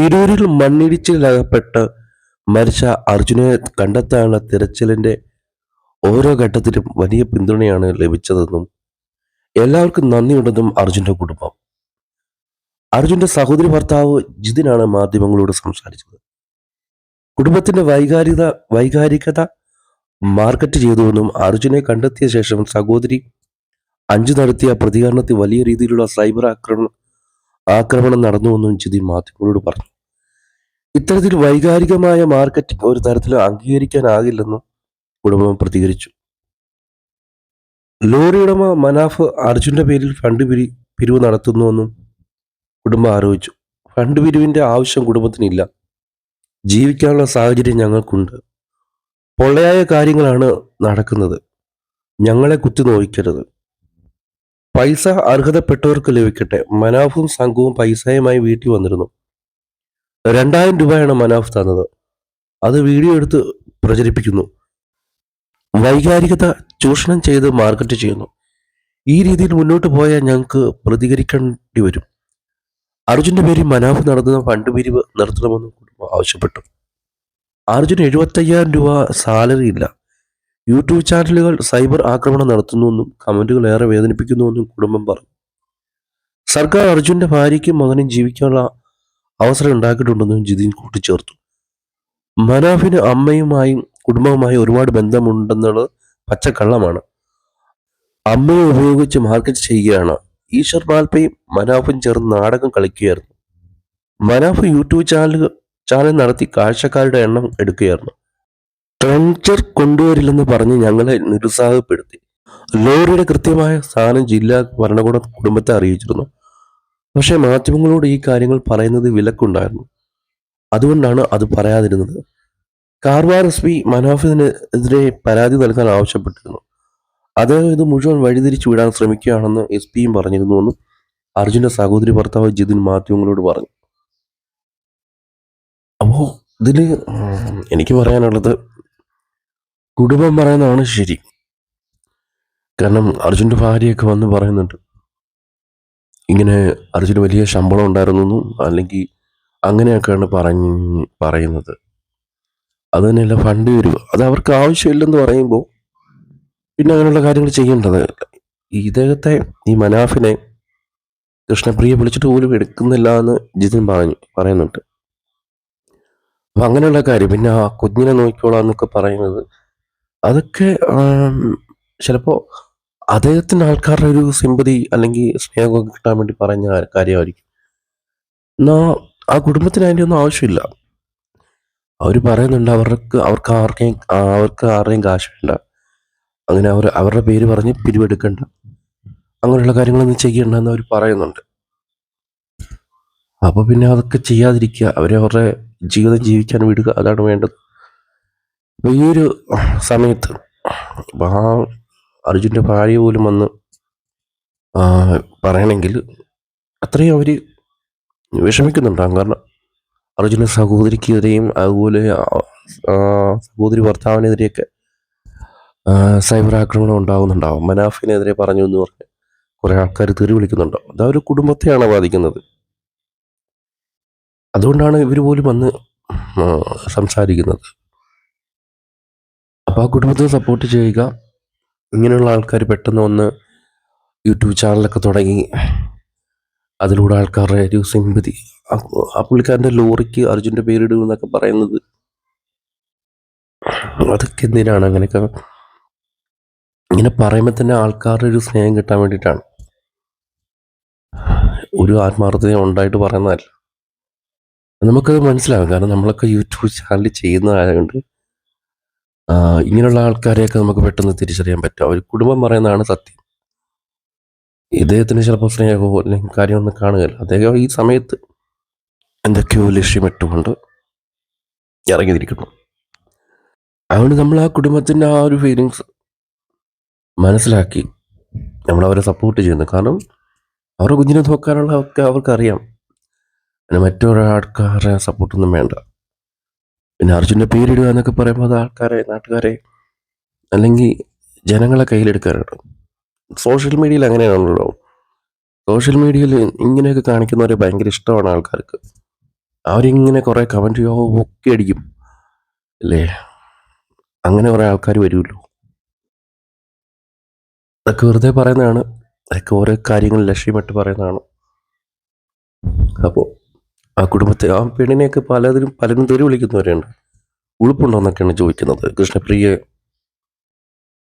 ശിരൂരിൽ മണ്ണിടിച്ചിലകപ്പെട്ട് മരിച്ച അർജുനെ കണ്ടെത്താനുള്ള തിരച്ചിലിന്റെ ഓരോ ഘട്ടത്തിലും വലിയ പിന്തുണയാണ് ലഭിച്ചതെന്നും എല്ലാവർക്കും നന്ദിയുണ്ടെന്നും അർജുന്റെ കുടുംബം. അർജുന്റെ സഹോദരി ഭർത്താവ് ജിതിനാണ് മാധ്യമങ്ങളോട് സംസാരിച്ചത്. കുടുംബത്തിന്റെ വൈകാരികത വൈകാരികത മാർക്കറ്റ് ചെയ്തുവെന്നും അർജുനെ കണ്ടെത്തിയ ശേഷം സഹോദരി അഞ്ചു നടത്തിയ പ്രതികരണത്തിൽ വലിയ രീതിയിലുള്ള സൈബർ ആക്രമണം ആക്രമണം നടന്നുവെന്നും ജിതിൻ മാധ്യമങ്ങളോട് പറഞ്ഞു. ഇത്തരത്തിൽ വൈകാരികമായ മാർക്കറ്റിംഗ് ഒരു തരത്തിലും അംഗീകരിക്കാനാകില്ലെന്നും കുടുംബം പ്രതികരിച്ചു. ലോറി ഉടമ മനാഫ് അർജുന്റെ പേരിൽ ഫണ്ട് പിരി പിരിവ് നടത്തുന്നുവെന്നും കുടുംബം ആരോപിച്ചു. ഫണ്ട് പിരിവിന്റെ ആവശ്യം കുടുംബത്തിനില്ല. ജീവിക്കാനുള്ള സാഹചര്യം ഞങ്ങൾക്കുണ്ട്. പൊള്ളയായ കാര്യങ്ങളാണ് നടക്കുന്നത്. ഞങ്ങളെ കുത്തി നോവിക്കരുത്. പൈസ അർഹതപ്പെട്ടവർക്ക് ലഭിക്കട്ടെ. മനാഫും സംഘവും പൈസയുമായി വീട്ടിൽ വന്നിരുന്നു. രണ്ടായിരം രൂപയാണ് മനാഫ് തന്നത്. അത് വീഡിയോ എടുത്ത് പ്രചരിപ്പിക്കുന്നു. വൈകാരികത ചൂഷണം ചെയ്ത് മാർക്കറ്റ് ചെയ്യുന്നു. ഈ രീതിയിൽ മുന്നോട്ട് പോയാൽ ഞങ്ങൾക്ക് പ്രതികരിക്കേണ്ടി വരും. അർജുന്റെ പേരിൽ മനാഫ് നടത്തുന്ന ഫണ്ട് പിരിവ് നിർത്തണമെന്ന് കുടുംബം ആവശ്യപ്പെട്ടു. അർജുന് എഴുപത്തയ്യായിരം രൂപ സാലറി ഇല്ല. യൂട്യൂബ് ചാനലുകൾ സൈബർ ആക്രമണം നടത്തുന്നുവെന്നും കമന്റുകൾ ഏറെ വേദനിപ്പിക്കുന്നുവെന്നും കുടുംബം പറഞ്ഞു. സർക്കാർ അർജുന്റെ ഭാര്യയ്ക്കും മകനും ജീവിക്കാനുള്ള അവസരം ഉണ്ടാക്കിയിട്ടുണ്ടെന്നും ജിതിൻ കൂട്ടിച്ചേർത്തു. മനാഫിന് അമ്മയുമായും കുടുംബവുമായും ഒരുപാട് ബന്ധമുണ്ടെന്നുള്ളത് പച്ചക്കള്ളമാണ്. അമ്മയെ ഉപയോഗിച്ച് മാർക്കറ്റ് ചെയ്യുകയാണ്. ഈശ്വർ മാൽപ്പയും മനാഫും ചേർന്ന് നാടകം കളിക്കുകയായിരുന്നു. മനാഫ് യൂട്യൂബ് ചാനൽ ചാനൽ നടത്തി കാഴ്ചക്കാരുടെ എണ്ണം എടുക്കുകയായിരുന്നു. ട്രെഞ്ചർ കൊണ്ടുവരില്ലെന്ന് പറഞ്ഞ് ഞങ്ങളെ നിരുത്സാഹപ്പെടുത്തി. ലോറിയുടെ കൃത്യമായ സ്ഥാനം ജില്ലാ ഭരണകൂട കുടുംബത്തെ അറിയിച്ചിരുന്നു. പക്ഷേ മാധ്യമങ്ങളോട് ഈ കാര്യങ്ങൾ പറയുന്നത് വിലക്കുണ്ടായിരുന്നു. അതുകൊണ്ടാണ് അത് പറയാതിരുന്നത്. കാർവാർ എസ് പി മനാഫിനെതിരെ പരാതി നൽകാൻ ആവശ്യപ്പെട്ടിരുന്നു. അദ്ദേഹം ഇത് മുഴുവൻ വഴിതിരിച്ചു വിടാൻ ശ്രമിക്കുകയാണെന്ന് എസ് പിയും പറഞ്ഞിരുന്നുവെന്നും അർജുന്റെ സഹോദരി ഭർത്താവ് ജിതിൻ മാധ്യമങ്ങളോട് പറഞ്ഞു. അപ്പോൾ ഇതിൽ എനിക്ക് പറയാനുള്ളത് കുടുംബം പറയുന്നതാണ് ശരി. കാരണം അർജുന്റെ ഭാര്യയൊക്കെ വന്ന് പറയുന്നുണ്ട്. ഇങ്ങനെ അർജുന് വലിയ ശമ്പളം ഉണ്ടായിരുന്നു അല്ലെങ്കിൽ അങ്ങനെയൊക്കെയാണ് പറഞ്ഞ് പറയുന്നത്. അത് തന്നെയല്ല ഫണ്ട് വരിക അത് അവർക്ക് ആവശ്യമില്ലെന്ന് പറയുമ്പോൾ പിന്നെ അങ്ങനെയുള്ള കാര്യങ്ങൾ ചെയ്യേണ്ടത്. ഇദ്ദേഹത്തെ ഈ മനാഫിനെ കൃഷ്ണപ്രിയ വിളിച്ചിട്ട് പോലും എടുക്കുന്നില്ല എന്ന് ജിതിൻ പറഞ്ഞു പറയുന്നുണ്ട്. അപ്പം അങ്ങനെയുള്ള കാര്യം. പിന്നെ ആ കുഞ്ഞിനെ നോക്കിക്കോളാം എന്നൊക്കെ പറയുന്നത് അതൊക്കെ ചിലപ്പോൾ ചിലപ്പോ അദ്ദേഹത്തിന് ആൾക്കാരുടെ ഒരു സിമ്പതി അല്ലെങ്കിൽ സ്നേഹമൊക്കെ കിട്ടാൻ വേണ്ടി പറഞ്ഞ കാര്യമായിരിക്കും. എന്നാ ആ കുടുംബത്തിന് അതിന്റെ ഒന്നും ആവശ്യമില്ല. അവർ പറയുന്നുണ്ട് അവർക്ക് അവർക്ക് ആർക്കെയും അവർക്ക് ആരുടെയും കാശ് വേണ്ട. അങ്ങനെ അവർ അവരുടെ പേര് പറഞ്ഞ് പിരിവെടുക്കണ്ട. അങ്ങനെയുള്ള കാര്യങ്ങളൊന്നും ചെയ്യണ്ടെന്ന് അവർ പറയുന്നുണ്ട്. അപ്പോൾ പിന്നെ അതൊക്കെ ചെയ്യാതിരിക്കുക. അവരെ അവരുടെ ജീവിതം ജീവിക്കാൻ വിടുക. അതാണ് വേണ്ടത്. അപ്പൊ ഈ ഒരു സമയത്ത് ആ അർജുന്റെ ഭാര്യ പോലും വന്ന് പറയണമെങ്കിൽ അത്രയും അവർ വിഷമിക്കുന്നുണ്ടാകും കാരണം അർജുന സഹോദരിക്കെതിരെയും അതുപോലെ സഹോദരി ഭർത്താവിനെതിരെയൊക്കെ സൈബർ ആക്രമണം ഉണ്ടാകുന്നുണ്ടാവും മനാഫിനെതിരെ പറഞ്ഞു എന്ന് പറഞ്ഞ് കുറെ ആൾക്കാർ തെറി വിളിക്കുന്നുണ്ടാവും അത് ഒരു കുടുംബത്തെയാണ് ബാധിക്കുന്നത്. അതുകൊണ്ടാണ് ഇവർ പോലും വന്ന് സംസാരിക്കുന്നത്. അപ്പോൾ ആ കുടുംബത്തെ സപ്പോർട്ട് ചെയ്യുക. ഇങ്ങനെയുള്ള ആൾക്കാർ പെട്ടെന്ന് ഒന്ന് യൂട്യൂബ് ചാനലൊക്കെ തുടങ്ങി. അതിലൂടെ ആൾക്കാരുടെ ഒരു സിമ്പതി ആ പുള്ളിക്കാരന്റെ ലോറിക്ക് അർജുന്റെ പേരിടും എന്നൊക്കെ പറയുന്നത്. അതൊക്കെ എന്തിനാണ് അങ്ങനെയൊക്കെ? ഇങ്ങനെ പറയുമ്പോൾ തന്നെ ആൾക്കാരുടെ ഒരു സ്നേഹം കിട്ടാൻ വേണ്ടിയിട്ടാണ്. ഒരു ആത്മാർത്ഥത ഉണ്ടായിട്ട് പറയുന്നതല്ല. നമുക്കത് മനസ്സിലാകും. കാരണം നമ്മളൊക്കെ യൂട്യൂബ് ചാനൽ ചെയ്യുന്നതായതുകൊണ്ട് ഇങ്ങനെയുള്ള ആൾക്കാരെയൊക്കെ നമുക്ക് പെട്ടെന്ന് തിരിച്ചറിയാൻ പറ്റും. അവർ കുടുംബം പറയുന്നതാണ് സത്യം. ഇദ്ദേഹത്തിന് ചിലപ്പോൾ സ്നേഹമോ അല്ലെങ്കിൽ കാര്യമൊന്നും കാണുകയില്ല. അദ്ദേഹം ഈ സമയത്ത് എന്തൊക്കെയോ ലക്ഷ്യമിട്ടുകൊണ്ട് ഇറങ്ങിയിരിക്കുന്നു. അതുകൊണ്ട് നമ്മൾ ആ കുടുംബത്തിന്റെ ആ ഒരു ഫീലിങ്സ് മനസ്സിലാക്കി നമ്മൾ അവരെ സപ്പോർട്ട് ചെയ്യുന്നു. കാരണം അവരുടെ കുഞ്ഞിനെ നോക്കാനുള്ള ഒക്കെ അവർക്കറിയാം. പിന്നെ മറ്റൊരാൾക്കാരെ സപ്പോർട്ടൊന്നും വേണ്ട. പിന്നെ അർജുന്റെ പേരിടുക എന്നൊക്കെ പറയുമ്പോൾ അത് ആൾക്കാരെ നാട്ടുകാരെ അല്ലെങ്കിൽ ജനങ്ങളെ കയ്യിലെടുക്കാനാണ് സോഷ്യൽ മീഡിയയിൽ അങ്ങനെയാണല്ലോ. സോഷ്യൽ മീഡിയയിൽ ഇങ്ങനെയൊക്കെ കാണിക്കുന്നവരെ ഭയങ്കര ഇഷ്ടമാണ് ആൾക്കാർക്ക്. അവരിങ്ങനെ കുറേ കമന്റ് ഒക്കെ അടിക്കും. അല്ലേ? അങ്ങനെ കുറേ ആൾക്കാർ വരുമല്ലോ. അതൊക്കെ വെറുതെ പറയുന്നതാണ്. അതൊക്കെ ഓരോ കാര്യങ്ങൾ ലക്ഷ്യമിട്ട് പറയുന്നതാണ്. അപ്പോൾ ആ കുടുംബത്തെ ആ പെണ്ണിനെയൊക്കെ പലതിനും പലരും തെറി വിളിക്കുന്നവരുണ്ട് ഉളുപ്പുണ്ടോ എന്നൊക്കെയാണ് ചോദിക്കുന്നത്. കൃഷ്ണപ്രിയ